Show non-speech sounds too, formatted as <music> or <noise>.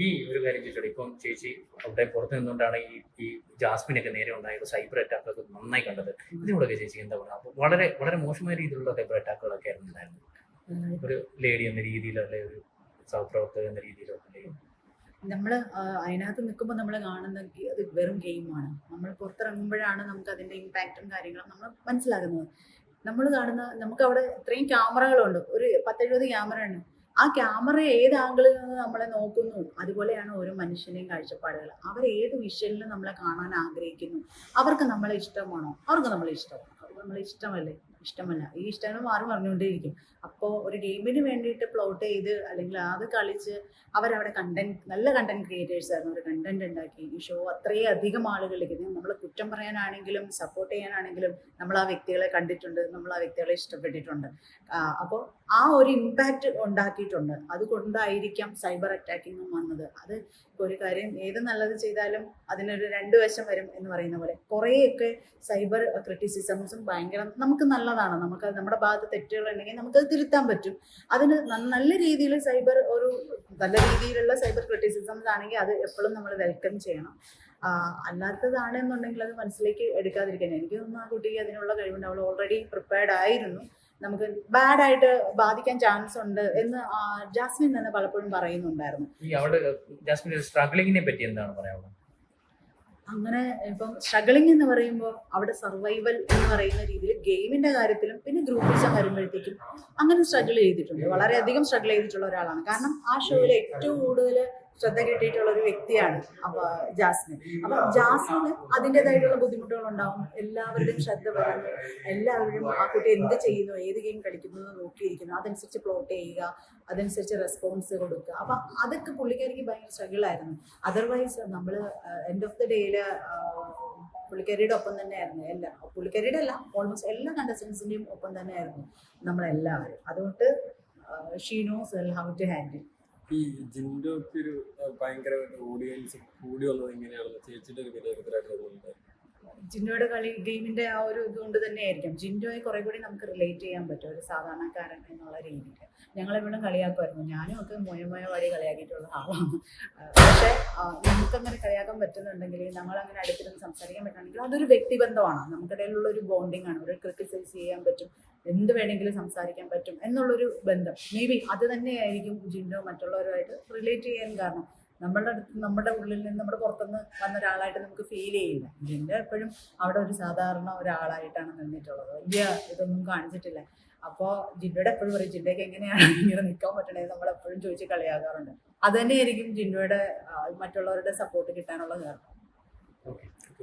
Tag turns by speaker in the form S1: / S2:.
S1: ഈ ഒരു കാര്യം ചോദിച്ചോ ഇപ്പം ചേച്ചി അവിടെ പുറത്ത് നിന്നുകൊണ്ടാണ് ഈ ഈ ജാസ്മിനൊക്കെ നേരെ ഉണ്ടായത് സൈബർ അറ്റാക്ക് ഒക്കെ നന്നായി കണ്ടത്. ഇതിനോടൊക്കെ ചേച്ചി എന്താ പറയുക? അപ്പോൾ വളരെ വളരെ മോശമായ രീതിയിലുള്ള സൈബർ അറ്റാക്കുകളൊക്കെ ആയിരുന്നു ഉണ്ടായിരുന്നു ഒരു ലേഡി എന്ന രീതിയിലോ അല്ലെ ഒരു സഹപ്രവർത്തക എന്ന രീതിയിലോ അല്ലെങ്കിൽ
S2: നമ്മൾ അതിനകത്ത് നിൽക്കുമ്പോൾ നമ്മൾ കാണുന്ന അത് വെറും ഗെയിമാണ് നമ്മൾ പുറത്തിറങ്ങുമ്പോഴാണ് നമുക്ക് അതിന്റെ ഇമ്പാക്റ്റും കാര്യങ്ങളും നമ്മൾ മനസ്സിലാകുന്നത് നമ്മൾ കാണുന്ന നമുക്ക് അവിടെ ഇത്രയും ക്യാമറകളുണ്ട് ഒരു പത്തെഴുപത് ക്യാമറ ഉണ്ട്. ആ ക്യാമറ ഏത് ആംഗിളിൽ നിന്ന് നമ്മളെ നോക്കുന്നു അതുപോലെയാണ് ഓരോ മനുഷ്യന്റെയും കാഴ്ചപ്പാടുകൾ. അവർ ഏത് വിഷനിൽ നമ്മളെ കാണാൻ ആഗ്രഹിക്കുന്നു. അവർക്ക് നമ്മളെ ഇഷ്ടമാണോ? അവർക്ക് നമ്മളെ ഇഷ്ടമാണോ? അവർക്ക് നമ്മളെ ഇഷ്ടമല്ലേ? ഇഷ്ടമല്ല. ഈ ഇഷ്ടങ്ങൾ മാറി പറഞ്ഞുകൊണ്ടേയിരിക്കും അപ്പോൾ ഒരു ഗെയിമിന് വേണ്ടിയിട്ട് പ്ലോട്ട് ചെയ്ത് അല്ലെങ്കിൽ അത് കളിച്ച് അവരവിടെ കണ്ടന്റ് നല്ല കണ്ടന്റ് ക്രിയേറ്റേഴ്സ് ആയിരുന്നു. ഒരു കണ്ടന്റ് ഉണ്ടാക്കി. ഈ ഷോ അത്രയും അധികം ആളുകളിലേക്ക് നമ്മൾ കുറ്റം പറയാനാണെങ്കിലും സപ്പോർട്ട് ചെയ്യാനാണെങ്കിലും നമ്മൾ ആ വ്യക്തികളെ കണ്ടിട്ടുണ്ട്. നമ്മൾ ആ വ്യക്തികളെ ഇഷ്ടപ്പെട്ടിട്ടുണ്ട്. അപ്പോൾ ആ ഒരു ഇമ്പാക്റ്റ് ഉണ്ടാക്കിയിട്ടുണ്ട്. അതുകൊണ്ടായിരിക്കാം സൈബർ അറ്റാക്കിങ്ങും വന്നത്. അത് ഒരു കാര്യം ഏത് നല്ലത് ചെയ്താലും അതിനൊരു രണ്ട് വശം വരും എന്ന് പറയുന്ന പോലെ. കുറേയൊക്കെ സൈബർ ക്രിറ്റിസിസംസും ഭയങ്കര നമുക്ക് നല്ലതാണ് നമുക്ക് നമ്മുടെ ഭാഗത്ത് തെറ്റുകളുണ്ടെങ്കിൽ നമുക്കത് തിരുത്താൻ പറ്റും. അതിന് നല്ല രീതിയിൽ സൈബർ ഒരു നല്ല രീതിയിലുള്ള സൈബർ ക്രിറ്റിസിസംസ് ആണെങ്കിൽ അത് എപ്പോഴും നമ്മൾ വെൽക്കം ചെയ്യണം. അല്ലാത്തതാണ് അല്ലാത്തതാണെന്നുണ്ടെങ്കിൽ അത് മനസ്സിലേക്ക് എടുക്കാതിരിക്കാൻ. എനിക്ക് തോന്നുന്നു ആ കുട്ടിക്ക് അതിനുള്ള കഴിവുണ്ട്. അവൾ ഓൾറെഡി പ്രിപ്പയർഡ് ആയിരുന്നു. നമുക്ക് ബാഡ് ആയിട്ട് ബാധിക്കാൻ ചാൻസ് ഉണ്ട് എന്ന് ജാസ്മിൻ തന്നെ പലപ്പോഴും പറയുന്നുണ്ടായിരുന്നു.
S1: ഈ അവിടെ ജാസ്മിൻ സ്ട്രഗ്ലിങ്ങിനെ പറ്റി എന്താണ് പറയാനുള്ളത്?
S2: അങ്ങനെ ഇപ്പം സ്ട്രഗിളിംഗ് എന്ന് പറയുമ്പോൾ അവിടെ സർവൈവൽ എന്ന് പറയുന്ന രീതിയിൽ ഗെയിമിന്റെ കാര്യത്തിലും പിന്നെ ഗ്രൂപ്പിസം വരുമ്പോഴത്തേക്കും അങ്ങനെ സ്ട്രഗിൾ ചെയ്തിട്ടുണ്ട്. വളരെയധികം സ്ട്രഗിൾ ചെയ്തിട്ടുള്ള ഒരാളാണ്. കാരണം ആ ഷോയിൽ ഏറ്റവും കൂടുതൽ ശ്രദ്ധ കിട്ടിയിട്ടുള്ള ഒരു വ്യക്തിയാണ് അപ്പൊ ജാസ്മിൻ. അപ്പൊ ജാസ്മിന് അതിന്റെതായിട്ടുള്ള ബുദ്ധിമുട്ടുകൾ ഉണ്ടാവും എല്ലാവരുടെയും ശ്രദ്ധ വരുന്നു എല്ലാവരും ആ കുട്ടി എന്ത് ചെയ്യുന്നു ഏത് ഗെയിം കളിക്കുന്നു എന്ന് നോക്കിയിരിക്കുന്നു. അതനുസരിച്ച് പ്ലോട്ട് ചെയ്യുക അതനുസരിച്ച് റെസ്പോൺസ് കൊടുക്കുക. അപ്പൊ അതൊക്കെ പുള്ളിക്കാരിക്ക് ഭയങ്കര സ്ട്രഗിൾ ആയിരുന്നു അതർവൈസ് നമ്മൾ എൻഡ് ഓഫ് ദി ഡേയിൽ പുള്ളിക്കാരിയുടെ ഒപ്പം തന്നെയായിരുന്നു എല്ലാ. പുള്ളിക്കാരിയുടെ അല്ല ഓൾമോസ്റ്റ് എല്ലാ കണ്ടസ്റ്റൻസിന്റെയും ഒപ്പം തന്നെയായിരുന്നു നമ്മളെല്ലാവരും. അതുകൊണ്ട് she knows well how to handle.
S3: ഈ ജിൻഡോക്ക് ഒരു ഭയങ്കരമായിട്ട് ഭയങ്കര ഓഡിയൻസ് കൂടി വന്നത് എങ്ങനെയാണെന്ന് ചേച്ചിയുടെ ഒരു വിലയിരുത്തലായിട്ട് തോന്നുന്നുണ്ട്.
S2: ജിൻഡോയുടെ കളി ഗെയിമിന്റെ ആ ഒരു ഇതുകൊണ്ട് തന്നെ ആയിരിക്കും. ജിൻഡോയെ കുറെ കൂടി നമുക്ക് റിലേറ്റ് ചെയ്യാൻ പറ്റും ഒരു സാധാരണക്കാരൻ എന്നുള്ള രീതിയിൽ ഞങ്ങളെപ്പോഴും കളിയാക്കുമായിരുന്നു. ഞാനും ഒക്കെ മോയമോയ വഴി കളിയാക്കിയിട്ടുള്ള ആളാണ്. പക്ഷെ നമുക്കങ്ങനെ കളിയാക്കാൻ പറ്റുന്നുണ്ടെങ്കിൽ നമ്മളങ്ങനെ അടുത്തിരുന്ന് സംസാരിക്കാൻ പറ്റുകയാണെങ്കിൽ അതൊരു വ്യക്തിബന്ധമാണ്. നമുക്കിടയിലുള്ള ഒരു ബോണ്ടിങ് ആണ്. ഒരു ക്രിട്ടിസൈസ് ചെയ്യാൻ പറ്റും. എന്ത് വേണമെങ്കിലും സംസാരിക്കാൻ പറ്റും എന്നുള്ളൊരു ബന്ധം. മേ ബി അത് തന്നെയായിരിക്കും ജിൻഡോ മറ്റുള്ളവരുമായിട്ട് റിലേറ്റ് ചെയ്യാൻ കാരണം. നമ്മളുടെ അടുത്ത് നമ്മുടെ ഉള്ളിൽ നിന്ന് നമ്മുടെ പുറത്തുനിന്ന് വന്ന ഒരാളായിട്ട് നമുക്ക് ഫീൽ ചെയ്യില്ല. ഇതിന്റെ എപ്പോഴും അവിടെ ഒരു സാധാരണ ഒരാളായിട്ടാണ് നിന്നിട്ടുള്ളത്. വലിയ ഇതൊന്നും കാണിച്ചിട്ടില്ല. അപ്പോൾ ജിൻഡോയുടെ എപ്പോഴും പറയും ജിൻഡയ്ക്ക് എങ്ങനെയാണ് <laughs> ഇങ്ങനെ നിൽക്കാൻ പറ്റണേ നമ്മൾ എപ്പോഴും ചോദിച്ച് കളിയാകാറുണ്ട് അത് തന്നെയായിരിക്കും മറ്റുള്ളവരുടെ സപ്പോർട്ട് കിട്ടാനുള്ള കാരണം.